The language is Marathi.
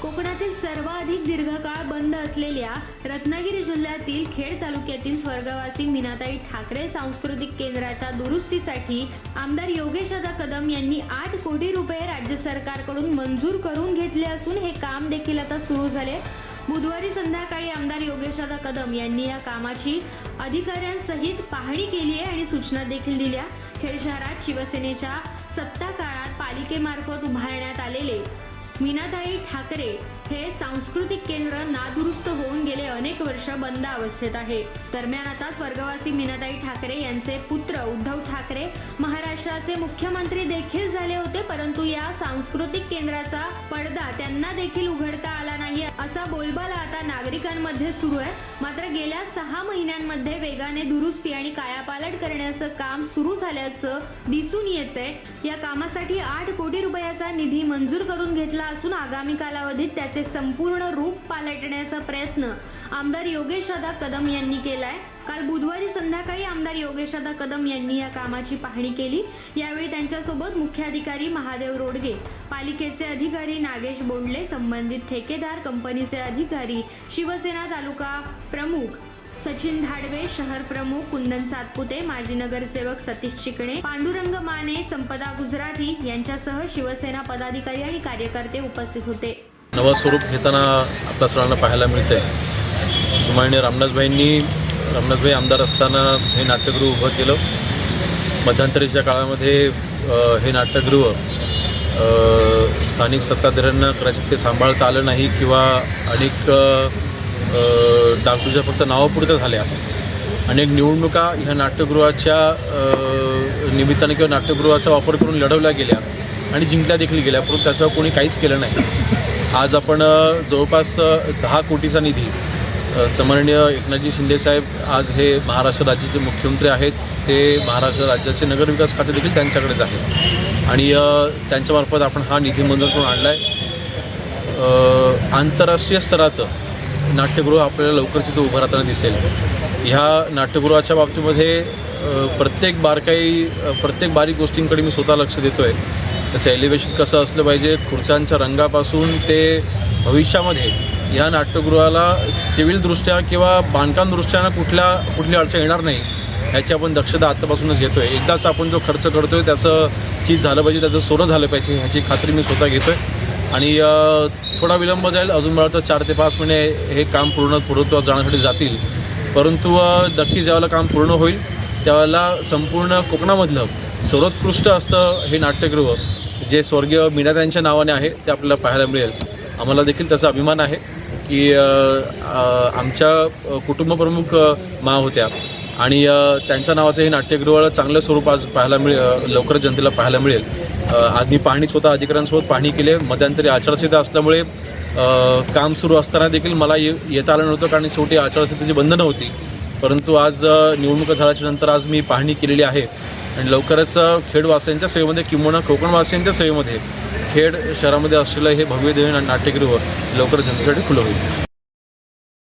कोकणातील सर्वाधिक दीर्घकाळ बंद असलेल्या रत्नागिरी जिल्ह्यातील खेड तालुक्यातील स्वर्गवासी मीनाताई ठाकरे सांस्कृतिक केंद्राच्या दुरुस्तीसाठी आमदार योगेशदा कदम यांनी आठ कोटी रुपये राज्य सरकारकडून मंजूर करून घेतले असून हे काम देखील आता सुरू झाले. बुधवारी संध्याकाळी आमदार योगेशदा कदम यांनी या कामाची अधिकाऱ्यांसहित पाहणी केली आहे आणि सूचना देखील दिल्या. खेड शहरात शिवसेनेच्या सत्ता काळात पालिकेमार्फत उभारण्यात आलेले मीनाताई ठाकरे हे सांस्कृतिक केंद्र नादुरुस्त होऊन गेले. अनेक वर्ष बंद अवस्थेत आहे. दरम्यान आता स्वर्गवासी मीनाताई ठाकरे यांचे पुत्र उद्धव ठाकरे महाराष्ट्राचे मुख्यमंत्री देखील झाले होते परंतु या सांस्कृतिक केंद्राचा पडदा त्यांना देखील उघडता आला नाही. असा बोलबाला आता नागरिकांमध्ये सुरू आहे. मात्र गेल्या सहा महिन्यांमध्ये वेगाने दुरुस्ती आणि कायापालट करण्याचं काम सुरू झाल्याचं दिसून येतंय. या कामासाठी आठ कोटी रुपयाचा निधी मंजूर करून घेतला असून आगामी कालावधीत त्याचे संपूर्ण रूप पालटण्याचा प्रयत्न आमदार योगेशदा कदम यांनी केलाय. काल बुधवारी संध्याकाळी आमदार योगेशदा कदम यांनी या कामाची पाहणी केली. यावेळी त्यांच्यासोबत मुख्याधिकारी महादेव रोडगे पालिकेचे अधिकारी नागेश बोंडले संबंधित ठेकेदार कंपनीचे अधिकारी शिवसेना तालुका प्रमुख सचिन धाडवे शहर प्रमुख कुंदन सातपुते माजी नगरसेवक सतीश चिकणे पांडुरंग माने संपदा गुजराती यांच्यासह शिवसेना पदाधिकारी आणि कार्यकर्ते उपस्थित होते. नवं स्वरूप घेताना आपल्या सर्वांना पाहायला मिळते माननीय रामदासभाईंनी रामदासभाई आमदार असताना हे नाट्यगृह उभं केलं. मध्यंतरीच्या काळामध्ये हे नाट्यगृह स्थानिक सत्ताधाऱ्यांना कदाचित ते सांभाळता आलं नाही किंवा अनेक डागडूजा फक्त नावापुरत्या झाल्या. अनेक निवडणुका ह्या नाट्यगृहाच्या निमित्ताने किंवा नाट्यगृहाचा वापर करून लढवल्या गेल्या आणि जिंकल्या देखील गेल्या. परंतु त्याच्यावर कोणी काहीच केलं नाही. आज आपण जवळपास दहा कोटीचा निधी सन्माननीय एकनाथजी शिंदेसाहेब आज हे महाराष्ट्र राज्याचे मुख्यमंत्री आहेत ते महाराष्ट्र राज्याचे नगरविकास खाते देखील त्यांच्याकडेच आहे आणि त्यांच्यामार्फत आपण हा निधी मंजूर करून आणला आहे आंतरराष्ट्रीय स्तराचं नाट्यगृह आपल्याला लवकरच इथं उभं राहताना दिसेल. ह्या नाट्यगृहाच्या बाबतीमध्ये प्रत्येक बारकाई प्रत्येक बारीक गोष्टींकडे मी स्वतः लक्ष देतो आहे त्याचं एलिव्हेशन कसं असलं पाहिजे खुर्च्यांच्या रंगापासून ते भविष्यामध्ये या नाट्यगृहाला सिव्हिलदृष्ट्या किंवा बांधकामदृष्ट्यानं कुठल्या कुठली अडचण येणार नाही ह्याची आपण दक्षता आत्तापासूनच घेतो आहे एकदाच आपण जो खर्च करतो आहे त्याचं चीज झालं पाहिजे त्याचं सोनं झालं पाहिजे ह्याची खात्री मी स्वतः घेतो आहे आणि थोडा विलंब जाईल अजून मला वाटतं चार ते पाच महिने हे काम पूर्ण पूर्णत्वात जाण्यासाठी जातील. परंतु नक्की ज्यावेळेला काम पूर्ण होईल त्यावेळेला संपूर्ण कोकणामधलं सर्वोत्कृष्ट असतं हे नाट्यगृह जे स्वर्गीय मीना नावाने आहे ते आपल्याला पाहायला मिळेल. आम्हाला देखील त्याचा अभिमान आहे की आमच्या कुटुंबप्रमुख मा होत्या. आणि त्यांच्या नावाचं हे नाट्यगृह चांगलं स्वरूप आज पाहायला मिळेल लवकरच जनतेला पाहायला मिळेल. आज मी पाहणी स्वतः अधिकाऱ्यांसोबत पाहणी केली. आहे मध्यंतरी आचारसंहिता असल्यामुळे काम सुरू असताना देखील मला ये येता आलं नव्हतं कारण शेवटी आचारसंहितेची बंधनं होती. परंतु आज निवडणूक निवडणुका झाल्याच्यानंतर आज मी पाहणी केलेली आहे. आणि लवकरच खेडवासियांच्या सेवेमध्ये किंबहुना कोकणवासियांच्या सेवेमध्ये खेड शहरामध्ये असलेलं हे भव्य देवी नाट्यगृह लवकर जनतेसाठी खुलं होईल.